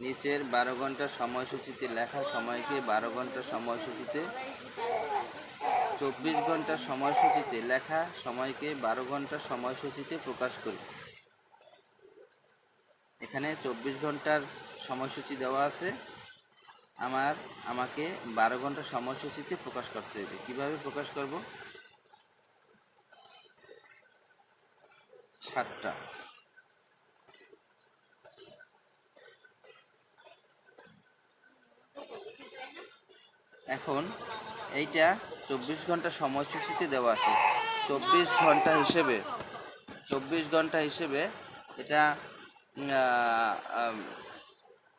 নিচের বারো ঘণ্টা সময়সূচিতে লেখা সময়কে বারো ঘণ্টা সময়সূচিতে, চব্বিশ ঘণ্টা সময়সূচিতে লেখা সময়কে বারো ঘণ্টা সময়সূচিতে প্রকাশ করি। এখানে চব্বিশ ঘণ্টার সময়সূচি দেওয়া আছে। আমার, আমাকে বারো ঘণ্টা সময়সূচিতে প্রকাশ করতে হবে। কীভাবে প্রকাশ করব? সাতটা। এখন এইটা চব্বিশ ঘণ্টা সময়সূচিতে দেওয়া আছে। চব্বিশ ঘণ্টা হিসেবে, চব্বিশ ঘণ্টা হিসেবে এটা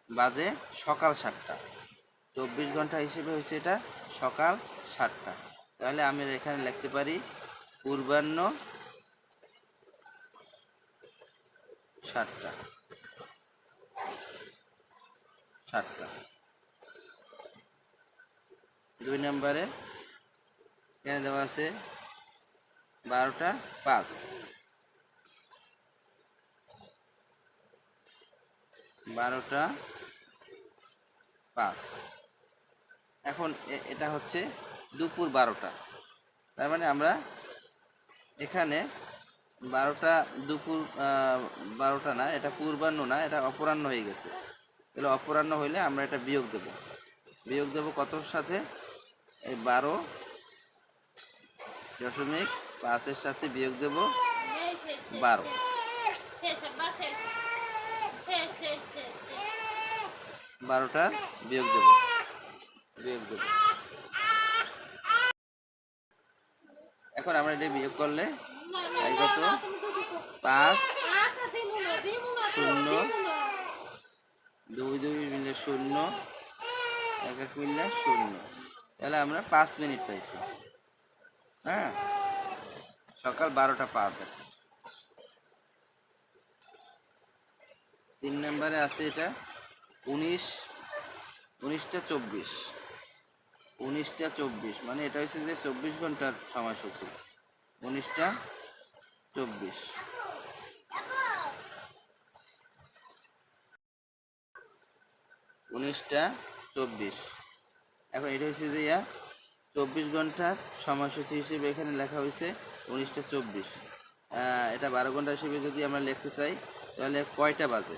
বাজে সকাল সাতটা। চব্বিশ ঘণ্টা হিসেবে হয়েছে এটা সকাল সাতটা। তাহলে আমি এখানে লিখতে পারি, পূর্বাহ্ন সাতটা। সাতটা। দুই নম্বরে এখানে দেওয়া আছে বারোটা পাঁচ। বারোটা পাঁচ। এখন এটা হচ্ছে দুপুর বারোটা। তার মানে আমরা এখানে বারোটা দুপুর বারোটা না, এটা পূর্বাহ্ন না, এটা অপরাহ্ন হয়ে গেছে। তাহলে অপরাহ্ন হইলে আমরা এটা বিয়োগ দেব। বিয়োগ দেব কতর সাথে? এই বারো দশমিক পাঁচের সাথে বিয়োগ দেব বারো। বারোটা বিয়োগ দেব। বিয়োগ দেব। এখন আমরা এটা বিয়োগ করলে কত? পাঁচ শূন্য। দুই দুই মিলে শূন্য। এক এক মিলে শূন্য। তাহলে আমরা পাঁচ মিনিট পাইছি। হ্যাঁ? সকাল বারোটা পাঁচ। আর তিন নম্বরে আছে এটা উনিশ, উনিশটা চব্বিশ। উনিশটা চব্বিশ মানে এটা হচ্ছে যে চব্বিশ ঘণ্টার সময়সূচি। উনিশটা চব্বিশ। উনিশটা চব্বিশ। এখন এটা হচ্ছে যে ইয়া, চব্বিশ ঘণ্টার সময়সূচি হিসেবে এখানে লেখা হয়েছে উনিশটা চব্বিশ। এটা বারো ঘণ্টা হিসেবে যদি আমরা লিখতে চাই, তাহলে কয়টা বাজে?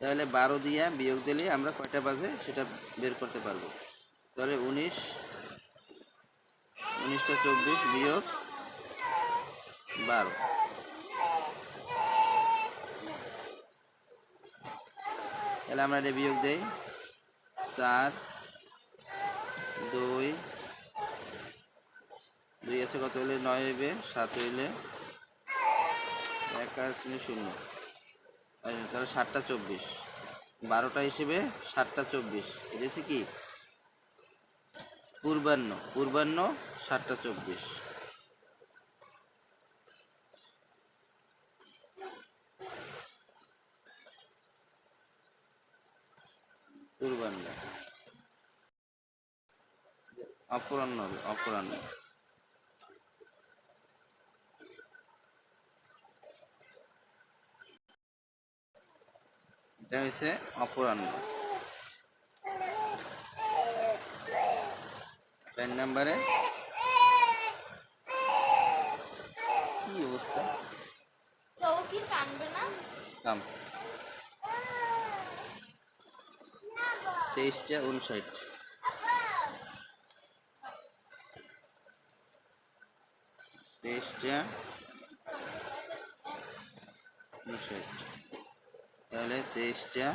তাহলে বারো দিয়া বিয়োগ দিলে আমরা কয়টা বাজে সেটা বের করতে পারব। তাহলে উনিশ, উনিশটা চব্বিশ বিয়োগ বারো। তাহলে আমরা এটা বিয়োগ দেই চার দুই। দুই আছে কত হইলে? নয় হইবে সাত হইলে। এক আর শূন্য। আচ্ছা, তাহলে সাতটা চব্বিশ। বারোটা হিসেবে সাতটা চব্বিশ। এটা কি? পূর্বাহ্ন। পূর্বাহ্ন সাতটা চব্বিশ। পূর্বাহ্ন। অপরাহ্ন হবে অপরাহ্ন। এটা হচ্ছে অপরাহ্ন। চার নম্বরে। কি অবস্থা? তো কি কানবে না? কাম। তেইশটা উনষাট। তেইশটা তাহলে তেইশটা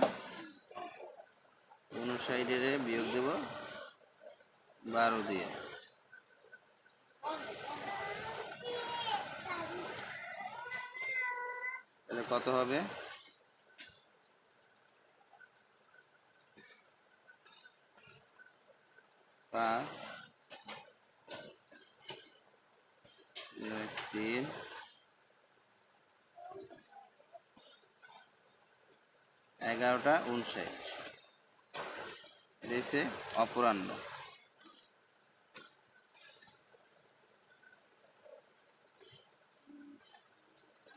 উনষাটের বিয়োগ দেব বারো দিয়ে। তাহলে কত হবে? পাঁচ। এক, তিন এগারোটা উনষাট। রয়েছে অপরাহ্ন।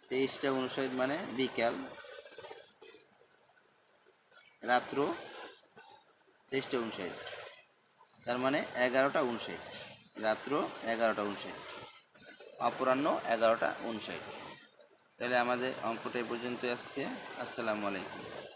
তেইশটা উনষাট মানে বিকাল। রাত্র তেইশটা উনষাট। তার মানে এগারোটা উনষাট। রাত্র এগারোটা উনষাট। অপরাহ্ন এগারোটা উনষাট। তাহলে আমাদের অঙ্কটা পর্যন্ত আজকে। আসসালামু আলাইকুম।